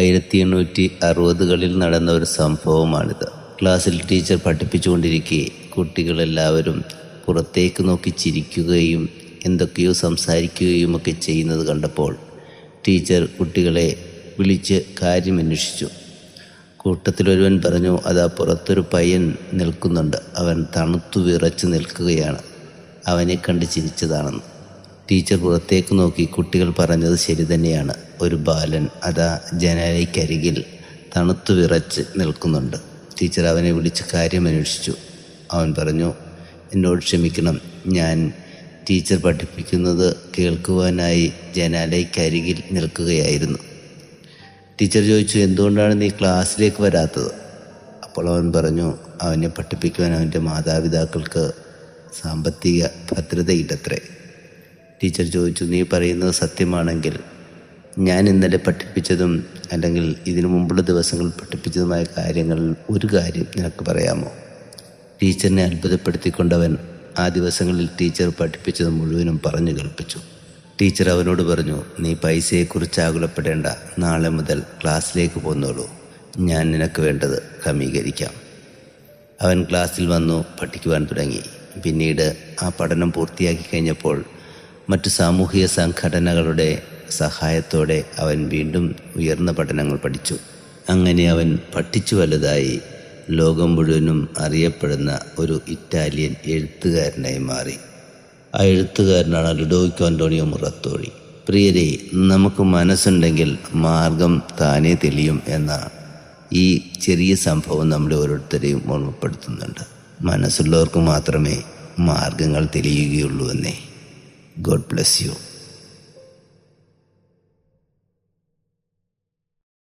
ആയിരത്തി എണ്ണൂറ്റി അറുപതുകളിൽ നടന്ന ഒരു സംഭവമാണിത്. ക്ലാസ്സിൽ ടീച്ചർ പഠിപ്പിച്ചുകൊണ്ടിരിക്കെ കുട്ടികളെല്ലാവരും പുറത്തേക്ക് നോക്കി ചിരിക്കുകയും എന്തൊക്കെയോ സംസാരിക്കുകയും ഒക്കെ ചെയ്യുന്നത് കണ്ടപ്പോൾ ടീച്ചർ കുട്ടികളെ വിളിച്ച് കാര്യമന്വേഷിച്ചു. കൂട്ടത്തിലൊരുവൻ പറഞ്ഞു അതാ പുറത്തൊരു പയ്യൻ നിൽക്കുന്നുണ്ട്. അവൻ തണുത്തു വിറച്ച് നിൽക്കുകയാണ്. അവനെ കണ്ട് ചിരിച്ചതാണെന്ന്. ടീച്ചർ പുറത്തേക്ക് നോക്കി കുട്ടികൾ പറഞ്ഞത് ശരി തന്നെയാണ്. ഒരു ബാലൻ അതാ ജനാലയ്ക്കരികിൽ തണുത്തു വിറച്ച് നിൽക്കുന്നുണ്ട്. ടീച്ചർ അവനെ വിളിച്ച് കാര്യമന്വേഷിച്ചു അവൻ പറഞ്ഞു എന്നോട് ക്ഷമിക്കണം. ഞാൻ ടീച്ചർ പഠിപ്പിക്കുന്നത് കേൾക്കുവാനായി ജനാലയ്ക്കരികിൽ നിൽക്കുകയായിരുന്നു. ടീച്ചർ ചോദിച്ചു എന്തുകൊണ്ടാണ് നീ ക്ലാസ്സിലേക്ക് വരാത്തത്? അപ്പോൾ അവൻ പറഞ്ഞു അവനെ പഠിപ്പിക്കുവാൻ അവന്റെ മാതാപിതാക്കൾക്ക് സാമ്പത്തിക ഭദ്രതയില്ലത്രേ ടീച്ചർ ചോദിച്ചു നീ പറയുന്നത് സത്യമാണെങ്കിൽ ഞാൻ ഇന്നലെ പഠിപ്പിച്ചതും അല്ലെങ്കിൽ ഇതിനു മുമ്പുള്ള ദിവസങ്ങളിൽ പഠിപ്പിച്ചതുമായ കാര്യങ്ങളിൽ ഒരു കാര്യം നിനക്ക് പറയാമോ? ടീച്ചറിനെ അത്ഭുതപ്പെടുത്തിക്കൊണ്ടവൻ ആ ദിവസങ്ങളിൽ ടീച്ചർ പഠിപ്പിച്ചത് മുഴുവനും പറഞ്ഞു കേൾപ്പിച്ചു. ടീച്ചർ അവനോട് പറഞ്ഞു നീ പൈസയെക്കുറിച്ച് ആകുലപ്പെടേണ്ട. നാളെ മുതൽ ക്ലാസ്സിലേക്ക് പോന്നോളൂ. ഞാൻ നിനക്ക് വേണ്ടത് ക്രമീകരിക്കാം. അവൻ ക്ലാസ്സിൽ വന്നു പഠിക്കുവാൻ തുടങ്ങി. പിന്നീട് ആ പഠനം പൂർത്തിയാക്കി കഴിഞ്ഞപ്പോൾ മറ്റു സാമൂഹിക സംഘടനകളുടെ സഹായത്തോടെ അവൻ വീണ്ടും ഉയർന്ന പഠനങ്ങൾ പഠിച്ചു. അങ്ങനെ അവൻ പഠിച്ചു വലുതായി ലോകം മുഴുവനും അറിയപ്പെടുന്ന ഒരു ഇറ്റാലിയൻ എഴുത്തുകാരനായി മാറി. ആ എഴുത്തുകാരനാണ് ലുഡോയ്ക്കോ അന്റോണിയോ മുറത്തോഴി. പ്രിയരെ നമുക്ക് മനസ്സുണ്ടെങ്കിൽ മാർഗം താനേ തെളിയും എന്ന ഈ ചെറിയ സംഭവം നമ്മളെ ഓരോരുത്തരെയും ഓർമ്മപ്പെടുത്തുന്നുണ്ട്. മനസ്സുള്ളവർക്ക് മാത്രമേ മാർഗങ്ങൾ തെളിയുകയുള്ളൂ എന്നേ. God bless you.